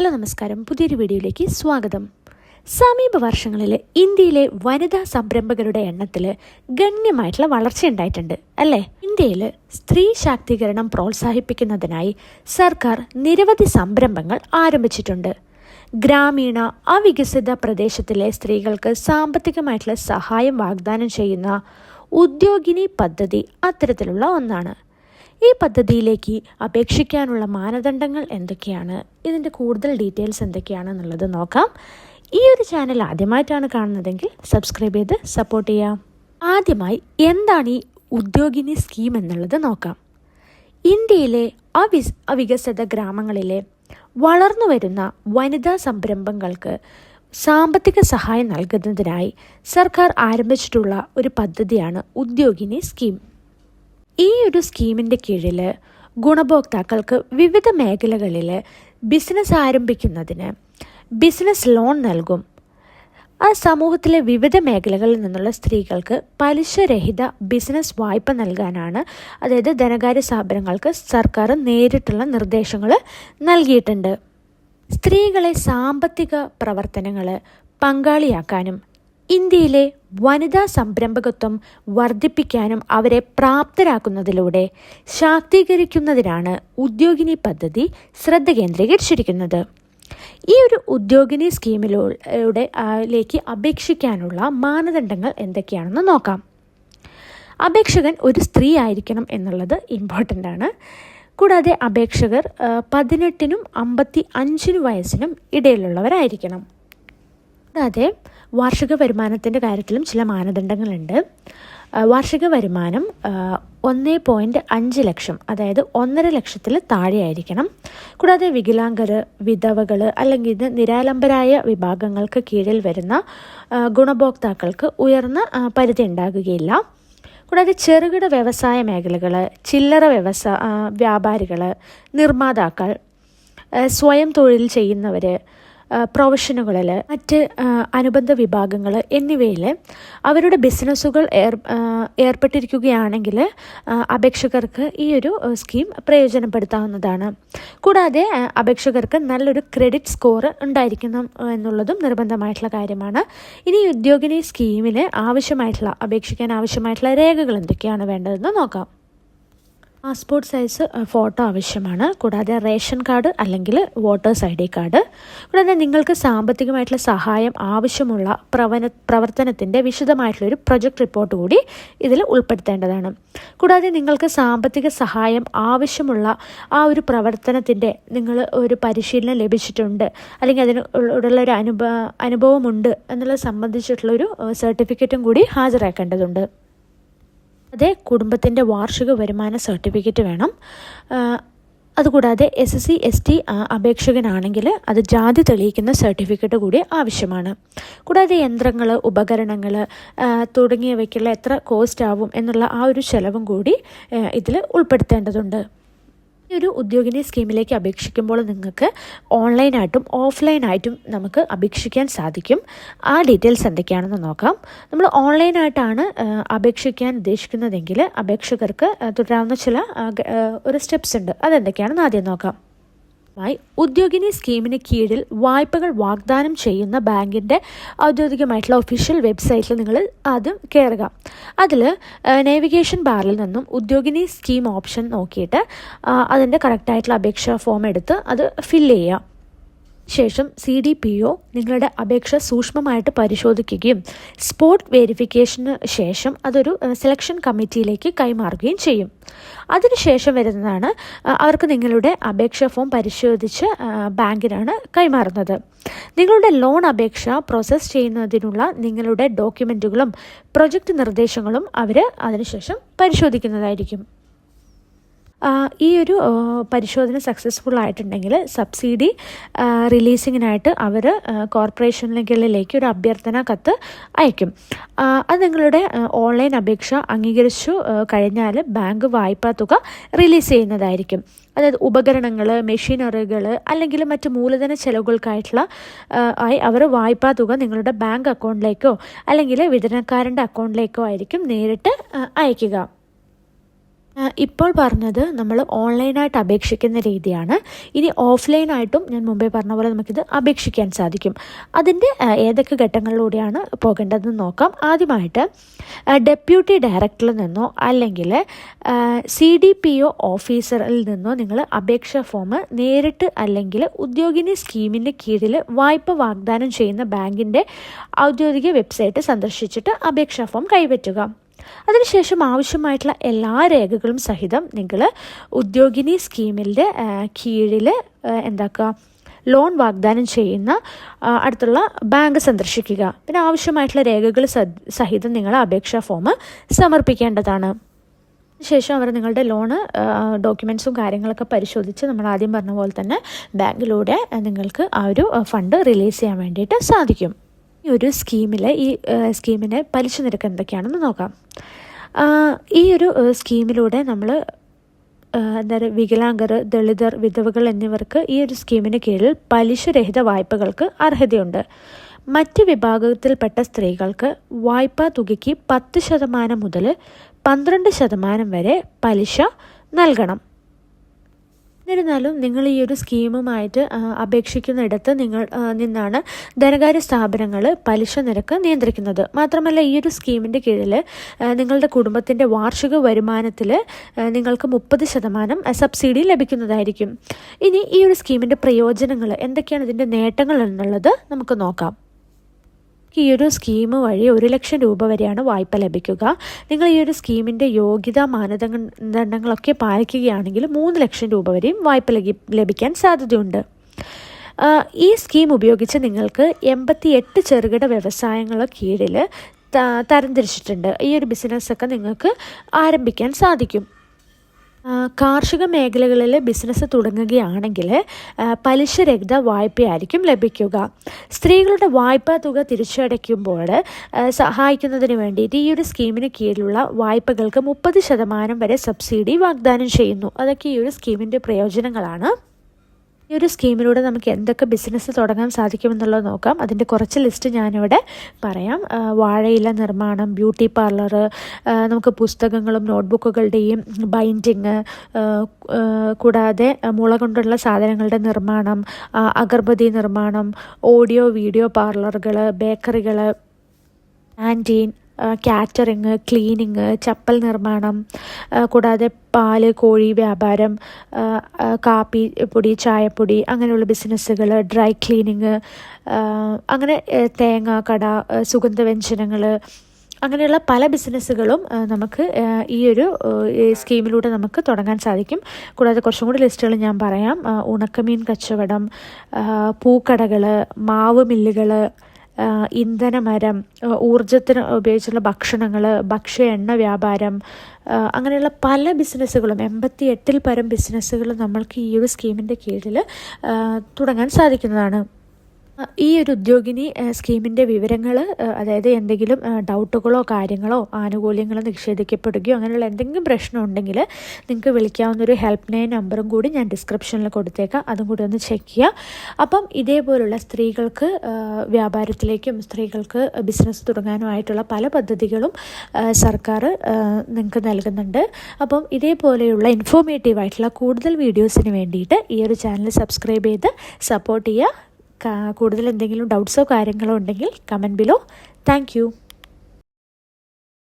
Hello നമസ്കാരം. പുതിയൊരു വീഡിയോയിലേക്ക് സ്വാഗതം. സമീപ വർഷങ്ങളിൽ ഇന്ത്യയിലെ വനിതാ സംരംഭകരുടെ എണ്ണത്തിൽ ഗണ്യമായിട്ടുള്ള വളർച്ചയുണ്ടായിട്ടുണ്ട് അല്ലേ? ഇന്ത്യയിൽ സ്ത്രീ ശാക്തീകരണം പ്രോത്സാഹിപ്പിക്കുന്നതിനായി സർക്കാർ നിരവധി സംരംഭങ്ങൾ ആരംഭിച്ചിട്ടുണ്ട്. ഗ്രാമീണ അവികസിത പ്രദേശത്തിലെ സ്ത്രീകൾക്ക് സാമ്പത്തികമായിട്ടുള്ള സഹായം വാഗ്ദാനം ചെയ്യുന്ന ഉദ്യോഗിനി പദ്ധതി അത്തരത്തിലുള്ള ഒന്നാണ്. ഈ പദ്ധതിയിലേക്ക് അപേക്ഷിക്കാനുള്ള മാനദണ്ഡങ്ങൾ എന്തൊക്കെയാണ്? ഇതിന്റെ കൂടുതൽ ഡീറ്റെയിൽസ് എന്തൊക്കെയാണെന്നുള്ളത് നോക്കാം. ഈ ഒരു ചാനൽ ആദ്യമായിട്ടാണ് കാണുന്നതെങ്കിൽ സബ്സ്ക്രൈബ് ചെയ്ത് സപ്പോർട്ട് ചെയ്യാം. ആദ്യമായി എന്താണ് ഈ ഉദ്യോഗിനി സ്കീം എന്നുള്ളത് നോക്കാം. ഇന്ത്യയിലെ അവിസ് അവികസിത ഗ്രാമങ്ങളിലെ വളർന്നു വരുന്ന വനിതാ സംരംഭങ്ങൾക്ക് സാമ്പത്തിക സഹായം നൽകുന്നതിനായി സർക്കാർ ആരംഭിച്ചിട്ടുള്ള ഒരു പദ്ധതിയാണ് ഉദ്യോഗിനി സ്കീം. ഈ ഒരു സ്കീമിന്റെ കീഴിൽ ഗുണഭോക്താക്കൾക്ക് വിവിധ മേഖലകളിൽ ബിസിനസ് ആരംഭിക്കുന്നതിന് ബിസിനസ് ലോൺ നൽകും. ആ സമൂഹത്തിലെ വിവിധ മേഖലകളിൽ നിന്നുള്ള സ്ത്രീകൾക്ക് പലിശരഹിത ബിസിനസ് വായ്പ നൽകാനാണ് അതായത് ധനകാര്യ സ്ഥാപനങ്ങൾക്ക് സർക്കാർ നേരിട്ടുള്ള നിർദ്ദേശങ്ങൾ നൽകിയിട്ടുണ്ട്. സ്ത്രീകളെ സാമ്പത്തിക പ്രവർത്തനങ്ങൾ പങ്കാളിയാക്കാനും ഇന്ത്യയിലെ വനിതാ സംരംഭകത്വം വർദ്ധിപ്പിക്കാനും അവരെ പ്രാപ്തരാക്കുന്നതിലൂടെ ശാക്തീകരിക്കുന്നതിനാണ് ഉദ്യോഗിനി പദ്ധതി ശ്രദ്ധ കേന്ദ്രീകരിച്ചിരിക്കുന്നത്. ഈ ഒരു ഉദ്യോഗിനി സ്കീമിലൂടെ ലേക്ക് അപേക്ഷിക്കാനുള്ള മാനദണ്ഡങ്ങൾ എന്തൊക്കെയാണെന്ന് നോക്കാം. അപേക്ഷകൻ ഒരു സ്ത്രീ ആയിരിക്കണം എന്നുള്ളത് ഇമ്പോർട്ടന്റ് ആണ്. കൂടാതെ അപേക്ഷകർ പതിനെട്ടിനും അമ്പത്തി അഞ്ചിനും വയസ്സിനും ഇടയിലുള്ളവരായിരിക്കണം. കൂടാതെ വാർഷിക വരുമാനത്തിന്റെ കാര്യത്തിലും ചില മാനദണ്ഡങ്ങളുണ്ട്. വാർഷിക വരുമാനം ഒന്ന് പോയിന്റ് അഞ്ച് ലക്ഷം അതായത് ഒന്നര ലക്ഷത്തിൽ താഴെയായിരിക്കണം. കൂടാതെ വികലാംഗർ വിധവകൾ അല്ലെങ്കിൽ നിരാലംബരായ വിഭാഗങ്ങൾക്ക് കീഴിൽ വരുന്ന ഗുണഭോക്താക്കൾക്ക് ഉയർന്ന പരിധി ഉണ്ടാകുകയില്ല. കൂടാതെ ചെറുകിട വ്യവസായ മേഖലകൾ ചില്ലറ വ്യവസായ വ്യാപാരികൾ നിർമ്മാതാക്കൾ സ്വയം തൊഴിൽ ചെയ്യുന്നവർ പ്രൊഫഷനുകളിൽ മറ്റ് അനുബന്ധ വിഭാഗങ്ങൾ എന്നിവയിൽ അവരുടെ ബിസിനസ്സുകൾ ഏർ ഏർപ്പെട്ടിരിക്കുകയാണെങ്കിൽ അപേക്ഷകർക്ക് ഈ ഒരു സ്കീം പ്രയോജനപ്പെടുത്താവുന്നതാണ്. കൂടാതെ അപേക്ഷകർക്ക് നല്ലൊരു ക്രെഡിറ്റ് സ്കോർ ഉണ്ടായിരിക്കണം എന്നുള്ളതും നിർബന്ധമായിട്ടുള്ള കാര്യമാണ്. ഇനി ഉദ്യോഗിനി സ്കീമിന് ആവശ്യമായിട്ടുള്ള അപേക്ഷിക്കാൻ ആവശ്യമായിട്ടുള്ള രേഖകൾ എന്തൊക്കെയാണ് വേണ്ടതെന്ന് നോക്കാം. പാസ്പോർട്ട് സൈസ് ഫോട്ടോ ആവശ്യമാണ്. കൂടാതെ റേഷൻ കാർഡ് അല്ലെങ്കിൽ വോട്ടേഴ്സ് ഐ ഡി കാർഡ്. കൂടാതെ നിങ്ങൾക്ക് സാമ്പത്തികമായിട്ടുള്ള സഹായം ആവശ്യമുള്ള പ്രവന പ്രവർത്തനത്തിന്റെ വിശദമായിട്ടുള്ളൊരു പ്രൊജക്ട് റിപ്പോർട്ട് കൂടി ഇതിൽ ഉൾപ്പെടുത്തേണ്ടതാണ്. കൂടാതെ നിങ്ങൾക്ക് സാമ്പത്തിക സഹായം ആവശ്യമുള്ള ആ ഒരു പ്രവർത്തനത്തിന്റെ നിങ്ങൾ ഒരു പരിശീലനം ലഭിച്ചിട്ടുണ്ട് അല്ലെങ്കിൽ അതിന് ഉള്ള ഒരു അനുഭവ അനുഭവമുണ്ട് എന്നുള്ളത് സംബന്ധിച്ചിട്ടുള്ളൊരു സർട്ടിഫിക്കറ്റും കൂടി ഹാജരാക്കേണ്ടതുണ്ട്. അതെ കുടുംബത്തിന്റെ വാർഷിക വരുമാന സർട്ടിഫിക്കറ്റ് വേണം. അതുകൂടാതെ S S C S T അപേക്ഷകനാണെങ്കിൽ അത് ജാതി തെളിയിക്കുന്ന സർട്ടിഫിക്കറ്റ് കൂടി ആവശ്യമാണ്. കൂടാതെ യന്ത്രങ്ങൾ ഉപകരണങ്ങൾ തുടങ്ങിയവയ്ക്കുള്ള എത്ര കോസ്റ്റ് ആവും എന്നുള്ള ആ ഒരു ചെലവും കൂടി ഇതിൽ ഉൾപ്പെടുത്തേണ്ടതുണ്ട്. ഒരു ഉദ്യോഗിന്റെ സ്കീമിലേക്ക് അപേക്ഷിക്കുമ്പോൾ നിങ്ങൾക്ക് ഓൺലൈനായിട്ടും ഓഫ്ലൈനായിട്ടും നമുക്ക് അപേക്ഷിക്കാൻ സാധിക്കും. ആ ഡീറ്റെയിൽസ് എന്തൊക്കെയാണെന്ന് നോക്കാം. നമ്മൾ ഓൺലൈനായിട്ടാണ് അപേക്ഷിക്കാൻ ഉദ്ദേശിക്കുന്നതെങ്കിൽ അപേക്ഷകർക്ക് തുടരാവുന്ന ചില ഒരു സ്റ്റെപ്സ് ഉണ്ട്. അതെന്തൊക്കെയാണെന്ന് ആദ്യം നോക്കാം. മായി ഉദ്യോഗിനി സ്കീമിന് കീഴിൽ വായ്പകൾ വാഗ്ദാനം ചെയ്യുന്ന ബാങ്കിന്റെ ഔദ്യോഗികമായിട്ടുള്ള ഒഫീഷ്യൽ വെബ്സൈറ്റിൽ നിങ്ങൾ ആദ്യം കയറുക അതിൽ നേവിഗേഷൻ ബാറിൽ നിന്നും ഉദ്യോഗിനി സ്കീം ഓപ്ഷൻ നോക്കിയിട്ട് അതിന്റെ കറക്റ്റായിട്ടുള്ള അപേക്ഷാ ഫോം എടുത്ത് അത് ഫില്ല് ചെയ്യുക. ശേഷം സി ഡി പി ഒ നിങ്ങളുടെ അപേക്ഷ സൂക്ഷ്മമായിട്ട് പരിശോധിക്കുകയും സ്പോട്ട് വെരിഫിക്കേഷന് ശേഷം അതൊരു സെലക്ഷൻ കമ്മിറ്റിയിലേക്ക് കൈമാറുകയും ചെയ്യും. അതിനുശേഷം വരുന്നതാണ് അവർക്ക് നിങ്ങളുടെ അപേക്ഷ ഫോം പരിശോധിച്ച് ബാങ്കിനാണ് കൈമാറുന്നത്. നിങ്ങളുടെ ലോൺ അപേക്ഷ പ്രോസസ്സ് ചെയ്യുന്നതിനുള്ള നിങ്ങളുടെ ഡോക്യുമെന്റുകളും പ്രൊജക്റ്റ് നിർദ്ദേശങ്ങളും അവർ അതിനുശേഷം പരിശോധിക്കുന്നതായിരിക്കും. ഈ ഒരു പരിശോധന സക്സസ്ഫുൾ ആയിട്ടുണ്ടെങ്കിൽ സബ്സിഡി റിലീസിങ്ങിനായിട്ട് അവർ കോർപ്പറേഷനുകളിലേക്ക് ഒരു അഭ്യർത്ഥന കത്ത് അയക്കും. അത് നിങ്ങളുടെ ഓൺലൈൻ അപേക്ഷ അംഗീകരിച്ചു കഴിഞ്ഞാൽ ബാങ്ക് വായ്പാ തുക റിലീസ് ചെയ്യുന്നതായിരിക്കും. അതായത് ഉപകരണങ്ങൾ മെഷീനറികൾ അല്ലെങ്കിൽ മറ്റ് മൂലധന ചെലവുകൾക്കായിട്ടുള്ള ആയി അവർ വായ്പാ തുക നിങ്ങളുടെ ബാങ്ക് അക്കൗണ്ടിലേക്കോ അല്ലെങ്കിൽ വിതരണക്കാരന്റെ അക്കൗണ്ടിലേക്കോ ആയിരിക്കും നേരിട്ട് അയക്കുക. ഇപ്പോൾ പറഞ്ഞത് നമ്മൾ ഓൺലൈനായിട്ട് അപേക്ഷിക്കുന്ന രീതിയാണ്. ഇനി ഓഫ്ലൈനായിട്ടും ഞാൻ മുമ്പേ പറഞ്ഞ പോലെ നമുക്കിത് അപേക്ഷിക്കാൻ സാധിക്കും. അതിന്റെ ഏതൊക്കെ ഘട്ടങ്ങളിലൂടെയാണ് പോകേണ്ടതെന്ന് നോക്കാം. ആദ്യമായിട്ട് ഡെപ്യൂട്ടി ഡയറക്ടറിൽ നിന്നോ അല്ലെങ്കിൽ സി ഡി പി ഒ ഓഫീസറിൽ നിന്നോ നിങ്ങൾ അപേക്ഷാ ഫോം നേരിട്ട് അല്ലെങ്കിൽ ഉദ്യോഗിനി സ്കീമിന്റെ കീഴിൽ വായ്പ വാഗ്ദാനം ചെയ്യുന്ന ബാങ്കിന്റെ ഔദ്യോഗിക വെബ്സൈറ്റ് സന്ദർശിച്ചിട്ട് അപേക്ഷാ ഫോം കൈപ്പറ്റുക. അതിനുശേഷം ആവശ്യമായിട്ടുള്ള എല്ലാ രേഖകളും സഹിതം നിങ്ങൾ ഉദ്യോഗിനി സ്കീമിന്റെ കീഴിൽ എന്താക്കുക ലോൺ വാഗ്ദാനം ചെയ്യുന്ന അടുത്തുള്ള ബാങ്ക് സന്ദർശിക്കുക. പിന്നെ ആവശ്യമായിട്ടുള്ള രേഖകൾ സഹിതം നിങ്ങൾ അപേക്ഷാ ഫോം സമർപ്പിക്കേണ്ടതാണ്. ശേഷം അവർ നിങ്ങളുടെ ലോണ് ഡോക്യുമെൻസും കാര്യങ്ങളൊക്കെ പരിശോധിച്ച് നമ്മൾ ആദ്യം പറഞ്ഞ പോലെ തന്നെ ബാങ്കിലൂടെ നിങ്ങൾക്ക് ആ ഒരു ഫണ്ട് റിലീസ് ചെയ്യാൻ വേണ്ടിയിട്ട് സാധിക്കും. ഈ ഒരു സ്കീമിലെ ഈ സ്കീമിന് പലിശ നിരക്ക് എന്തൊക്കെയാണെന്ന് നോക്കാം. ഈ ഒരു സ്കീമിലൂടെ നമ്മൾ എന്താ പറയുക വികലാംഗർ ദളിതർ വിധവകൾ എന്നിവർക്ക് ഈ ഒരു സ്കീമിന് കീഴിൽ പലിശരഹിത വായ്പകൾക്ക് അർഹതയുണ്ട്. മറ്റ് വിഭാഗത്തിൽപ്പെട്ട സ്ത്രീകൾക്ക് വായ്പാ തുകയ്ക്ക് പത്ത് ശതമാനം മുതൽ പന്ത്രണ്ട് ശതമാനം വരെ പലിശ നൽകണം. എന്നിരുന്നാലും നിങ്ങൾ ഈ ഒരു സ്കീമുമായിട്ട് അപേക്ഷിക്കുന്നിടത്ത് നിങ്ങൾ നിന്നാണ് ധനകാര്യ സ്ഥാപനങ്ങൾ പലിശ നിരക്ക് നിയന്ത്രിക്കുന്നത്. മാത്രമല്ല ഈ ഒരു സ്കീമിന്റെ കീഴിൽ നിങ്ങളുടെ കുടുംബത്തിന്റെ വാർഷിക വരുമാനത്തിൽ നിങ്ങൾക്ക് മുപ്പത് ശതമാനം സബ്സിഡി ലഭിക്കുന്നതായിരിക്കും. ഇനി ഈ ഒരു സ്കീമിന്റെ പ്രയോജനങ്ങൾ എന്തൊക്കെയാണ് ഇതിന്റെ നേട്ടങ്ങൾ എന്നുള്ളത് നമുക്ക് നോക്കാം. ഈ ഒരു സ്കീം വഴി ഒരു ലക്ഷം രൂപ വരെയാണ് വായ്പ ലഭിക്കുക. നിങ്ങൾ ഈ ഒരു സ്കീമിന്റെ യോഗ്യതാ മാനദണ്ഡങ്ങളൊക്കെ പാലിക്കുകയാണെങ്കിൽ മൂന്ന് ലക്ഷം രൂപ വരെയും വായ്പ ലഭിക്കാൻ സാധ്യതയുണ്ട്. ഈ സ്കീം ഉപയോഗിച്ച് നിങ്ങൾക്ക് എൺപത്തി എട്ട് ചെറുകിട വ്യവസായങ്ങളെ കീഴിൽ തരംതിരിച്ചിട്ടുണ്ട്. ഈ ഒരു ബിസിനസ്സൊക്കെ നിങ്ങൾക്ക് ആരംഭിക്കാൻ സാധിക്കും. കാർഷിക മേഖലകളിൽ ബിസിനസ് തുടങ്ങുകയാണെങ്കിൽ പലിശരഹിത വായ്പയായിരിക്കും ലഭിക്കുക. സ്ത്രീകളുടെ വായ്പാ തുക തിരിച്ചടയ്ക്കുമ്പോൾ സഹായിക്കുന്നതിന് വേണ്ടിയിട്ട് ഈ ഒരു സ്കീമിന് കീഴിലുള്ള വായ്പകൾക്ക് മുപ്പത് ശതമാനം വരെ സബ്സിഡി വാഗ്ദാനം ചെയ്യുന്നു. അതൊക്കെ ഈ ഒരു സ്കീമിന്റെ പ്രയോജനങ്ങളാണ്. ഈ ഒരു സ്കീമിലൂടെ നമുക്ക് എന്തൊക്കെ ബിസിനസ് തുടങ്ങാൻ സാധിക്കുമെന്നുള്ളത് നോക്കാം. അതിന്റെ കുറച്ച് ലിസ്റ്റ് ഞാനിവിടെ പറയാം. വാഴയില നിർമ്മാണം ബ്യൂട്ടി പാർലർ നമുക്ക് പുസ്തകങ്ങളും നോട്ട്ബുക്കുകളുടെയും ബൈൻഡിങ് കൂടാതെ മുള കൊണ്ടുള്ള സാധനങ്ങളുടെ നിർമ്മാണം അഗർബതി നിർമ്മാണം ഓഡിയോ വീഡിയോ പാർലറുകൾ ബേക്കറികൾ ക്യാന്റീൻ കാറ്ററിങ് ക്ലീനിങ് ചപ്പൽ നിർമ്മാണം കൂടാതെ പാൽ കോഴി വ്യാപാരം കാപ്പി പൊടി ചായപ്പൊടി അങ്ങനെയുള്ള ബിസിനസ്സുകൾ ഡ്രൈ ക്ലീനിങ് അങ്ങനെ തേങ്ങ കട സുഗന്ധവ്യഞ്ജനങ്ങൾ അങ്ങനെയുള്ള പല ബിസിനസ്സുകളും നമുക്ക് ഈ ഒരു സ്കീമിലൂടെ നമുക്ക് തുടങ്ങാൻ സാധിക്കും. കൂടാതെ കുറച്ചും കൂടി ലിസ്റ്റുകൾ ഞാൻ പറയാം. ഉണക്കമീൻ കച്ചവടം പൂക്കടകൾ മാവ് മില്ലുകൾ ഇന്ധനമരം ഊർജത്തിന് ഉപയോഗിച്ചുള്ള ഭക്ഷണങ്ങൾ ഭക്ഷ്യ എണ്ണ വ്യാപാരം അങ്ങനെയുള്ള പല ബിസിനസ്സുകളും എൺപത്തി എട്ടിൽ പരം ബിസിനസ്സുകൾ നമ്മൾക്ക് ഈ ഒരു സ്കീമിന്റെ കീഴിൽ തുടങ്ങാൻ സാധിക്കുന്നതാണ്. ഈ ഒരു ഉദ്യോഗിനി സ്കീമിന്റെ വിവരങ്ങൾ അതായത് എന്തെങ്കിലും ഡൗട്ടുകളോ കാര്യങ്ങളോ ആനുകൂല്യങ്ങളോ നിഷേധിക്കപ്പെടുകയോ അങ്ങനെയുള്ള എന്തെങ്കിലും പ്രശ്നം ഉണ്ടെങ്കിൽ നിങ്ങൾക്ക് വിളിക്കാവുന്ന ഒരു ഹെൽപ്പ് ലൈൻ നമ്പറും കൂടി ഞാൻ ഡിസ്ക്രിപ്ഷനിൽ കൊടുത്തേക്കാം. അതും കൂടി ഒന്ന് ചെക്ക് ചെയ്യുക അപ്പം ഇതേപോലുള്ള സ്ത്രീകൾക്ക് വ്യാപാരത്തിലേക്കും സ്ത്രീകൾക്ക് ബിസിനസ് തുടങ്ങാനുമായിട്ടുള്ള പല പദ്ധതികളും സർക്കാർ നിങ്ങൾക്ക് നൽകുന്നുണ്ട്. അപ്പം ഇതേപോലെയുള്ള ഇൻഫോർമേറ്റീവ് ആയിട്ടുള്ള കൂടുതൽ വീഡിയോസിന് വേണ്ടിയിട്ട് ഈ ഒരു ചാനൽ സബ്സ്ക്രൈബ് ചെയ്ത് സപ്പോർട്ട് ചെയ്യുക. കൂടുതൽ എന്തെങ്കിലും ഡൗട്ട്സോ കാര്യങ്ങളോ ഉണ്ടെങ്കിൽ കമന്റ് ബിലോ താങ്ക്